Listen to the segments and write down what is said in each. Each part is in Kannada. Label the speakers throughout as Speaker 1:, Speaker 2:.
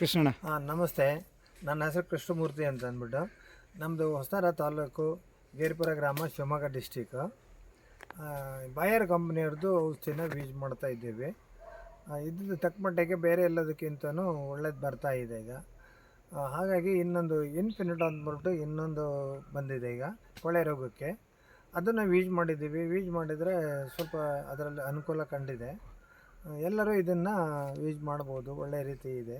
Speaker 1: ಕೃಷ್ಣಣ್ಣ.
Speaker 2: ಹಾಂ, ನಮಸ್ತೆ. ನನ್ನ ಹೆಸರು ಕೃಷ್ಣಮೂರ್ತಿ ಅಂತ ಅಂದ್ಬಿಟ್ಟು. ನಮ್ಮದು ಹೊಸದಾರ ತಾಲೂಕು ಗೇರ್ಪುರ ಗ್ರಾಮ ಶಿವಮೊಗ್ಗ ಡಿಸ್ಟಿಕ್ ಬಾಯರ್ ಕಂಪ್ನಿಯವ್ರದ್ದು ಔಷಧಿನ ಯೂಸ್ ಮಾಡ್ತಾ ಇದ್ದೀವಿ. ಇದ್ದು ತಕ್ಕಮಟ್ಟಿಗೆ ಬೇರೆ ಎಲ್ಲದಕ್ಕಿಂತನೂ ಒಳ್ಳೇದು ಬರ್ತಾ ಇದೆ ಈಗ. ಹಾಗಾಗಿ ಇನ್ನೊಂದು ಇನ್ಫಿನಿಟ್ ಅಂದ್ಬಿಟ್ಟು ಇನ್ನೊಂದು ಬಂದಿದೆ ಈಗ, ಕೊಳೆ ರೋಗಕ್ಕೆ. ಅದನ್ನು ಯೂಸ್ ಮಾಡಿದ್ದೀವಿ. ಯೂಸ್ ಮಾಡಿದರೆ ಸ್ವಲ್ಪ ಅದರಲ್ಲಿ ಅನುಕೂಲ ಕಂಡಿದೆ. ಎಲ್ಲರೂ ಇದನ್ನು ಯೂಸ್ ಮಾಡ್ಬೋದು. ಒಳ್ಳೆ ರೀತಿ ಇದೆ.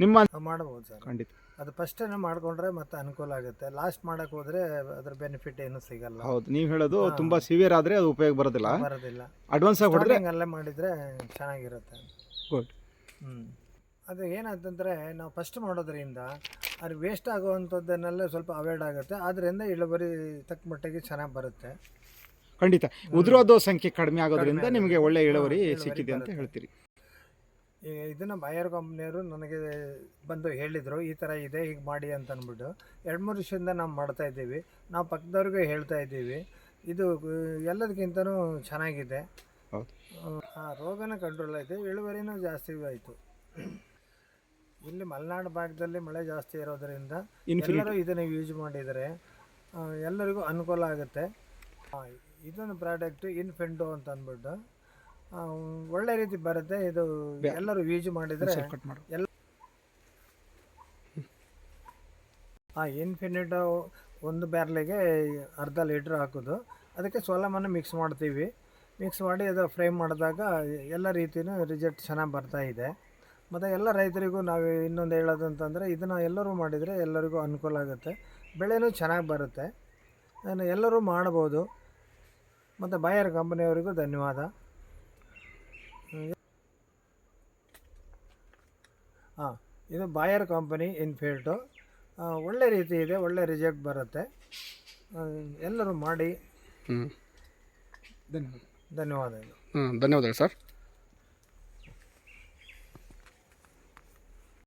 Speaker 1: ನಿಮ್ಮ
Speaker 2: ಮಾಡ್ಬೋದು ಸರ್.
Speaker 1: ಖಂಡಿತ.
Speaker 2: ಅದು ಫಸ್ಟೇನೆ ಮಾಡ್ಕೊಂಡ್ರೆ ಮತ್ತೆ ಅನುಕೂಲ ಆಗುತ್ತೆ. ಲಾಸ್ಟ್ ಮಾಡಕ್ ಹೋದ್ರೆ ಅದ್ರ ಬೆನಿಫಿಟ್ ಏನು ಸಿಗಲ್ಲ.
Speaker 1: ಹೌದು ನೀವು ಹೇಳೋದು ತುಂಬಾ ಸಿವಿಯರ್ ಆದ್ರೆ ಅದು ಉಪಯೋಗ ಬರೋದಿಲ್ಲ.
Speaker 2: ಬರೋದಿಲ್ಲ.
Speaker 1: ಅಡ್ವಾನ್ಸ್ ಆಗಿ ಹೊಡೆದ್ರೆ
Speaker 2: ಅಲ್ಲೇ ಮಾಡಿದ್ರೆ ಚೆನ್ನಾಗಿರುತ್ತೆ.
Speaker 1: Good
Speaker 2: hmm. ಅದು ಏನಾಯ್ತಂದ್ರೆ ನಾವು ಫಸ್ಟ್ ಮಾಡೋದ್ರಿಂದ ಅದು ವೇಸ್ಟ್ ಆಗುವಂಥದ್ದನ್ನೆಲ್ಲ ಸ್ವಲ್ಪ ಅವಾಯ್ಡ್ ಆಗುತ್ತೆ. ಅದರಿಂದ ಇಳುವರಿ ತಕ್ಕ ಮಟ್ಟಿಗೆ ಚೆನ್ನಾಗಿ ಬರುತ್ತೆ.
Speaker 1: ಖಂಡಿತ. ಉದುರೋದು ಸಂಖ್ಯೆ ಕಡಿಮೆ ಆಗೋದ್ರಿಂದ ನಿಮಗೆ ಒಳ್ಳೆ ಇಳುವರಿ ಸಿಕ್ಕಿದೆ ಅಂತ ಹೇಳ್ತೀರಿ.
Speaker 2: ಇದನ್ನು ಬಾಯರ್ ಕಂಪ್ನಿಯವರು ನನಗೆ ಬಂದು ಹೇಳಿದರು ಈ ಥರ ಇದೆ ಹೀಗೆ ಮಾಡಿ ಅಂತ ಅಂದ್ಬಿಟ್ಟು ಎರಡು ಮೂರು ವರ್ಷದಿಂದ ನಾವು ಮಾಡ್ತಾ ಇದ್ದೀವಿ. ನಾವು ಪಕ್ಕದವ್ರಿಗೂ ಹೇಳ್ತಾ ಇದ್ದೀವಿ. ಇದು ಎಲ್ಲದಕ್ಕಿಂತ ಚೆನ್ನಾಗಿದೆ. ರೋಗನ ಕಂಟ್ರೋಲ್ ಆಯಿತು ಇಳುವರಿನೂ ಜಾಸ್ತಿ ಆಯಿತು. ಇಲ್ಲಿ ಮಲೆನಾಡು ಭಾಗದಲ್ಲಿ ಮಳೆ ಜಾಸ್ತಿ ಇರೋದರಿಂದ. ಎಲ್ಲರೂ ಇದನ್ನು ಯೂಸ್ ಮಾಡಿದರೆ ಎಲ್ಲರಿಗೂ ಅನುಕೂಲ ಆಗುತ್ತೆ. ಇದೊಂದು ಪ್ರಾಡಕ್ಟ್ ಇನ್ಫೆಂಡೋ ಅಂತ ಅಂದ್ಬಿಟ್ಟು ಒಳ್ಳೆ ರೀತಿ ಬರುತ್ತೆ. ಇದು ಎಲ್ಲರೂ ಯೂಸ್ ಮಾಡಿದರೆ
Speaker 1: ಕಟ್ ಮಾಡು
Speaker 2: ಎಲ್ಲ ಆ ಇನ್ಫಿನಿಟೋ ಒಂದು ಬ್ಯಾರ್ಲಿಗೆ ಅರ್ಧ ಲೀಟ್ರ್ ಹಾಕೋದು. ಅದಕ್ಕೆ ಸೋಲಮನ್ನು ಮಿಕ್ಸ್ ಮಾಡ್ತೀವಿ. ಮಿಕ್ಸ್ ಮಾಡಿ ಅದು ಫ್ರೈ ಮಾಡಿದಾಗ ಎಲ್ಲ ರೀತಿಯೂ ರಿಸಲ್ಟ್ ಚೆನ್ನಾಗಿ ಬರ್ತಾ ಇದೆ. ಮತ್ತು ಎಲ್ಲ ರೈತರಿಗೂ ನಾವು ಇನ್ನೊಂದು ಹೇಳೋದು ಅಂತಂದರೆ ಇದನ್ನು ಎಲ್ಲರೂ ಮಾಡಿದರೆ ಎಲ್ಲರಿಗೂ ಅನುಕೂಲ ಆಗುತ್ತೆ. ಬೆಳೆನೂ ಚೆನ್ನಾಗಿ ಬರುತ್ತೆ. ಎಲ್ಲರೂ ಮಾಡ್ಬೋದು. ಮತ್ತು ಬಾಯರ್ ಕಂಪನಿಯವರಿಗೂ ಧನ್ಯವಾದ. ಹಾಂ ಇದು ಬಾಯರ್ ಕಂಪನಿ ಇನ್ಫೀಲ್ಡು ಒಳ್ಳೆ ರೀತಿ ಇದೆ ಒಳ್ಳೆ ರಿಸಲ್ಟ್ ಬರುತ್ತೆ. ಎಲ್ಲರೂ ಮಾಡಿ.
Speaker 1: ಹ್ಞೂ ಧನ್ಯವಾದ.
Speaker 2: ಧನ್ಯವಾದಗಳು.
Speaker 1: ಹ್ಞೂ ಧನ್ಯವಾದಗಳು ಸರ್.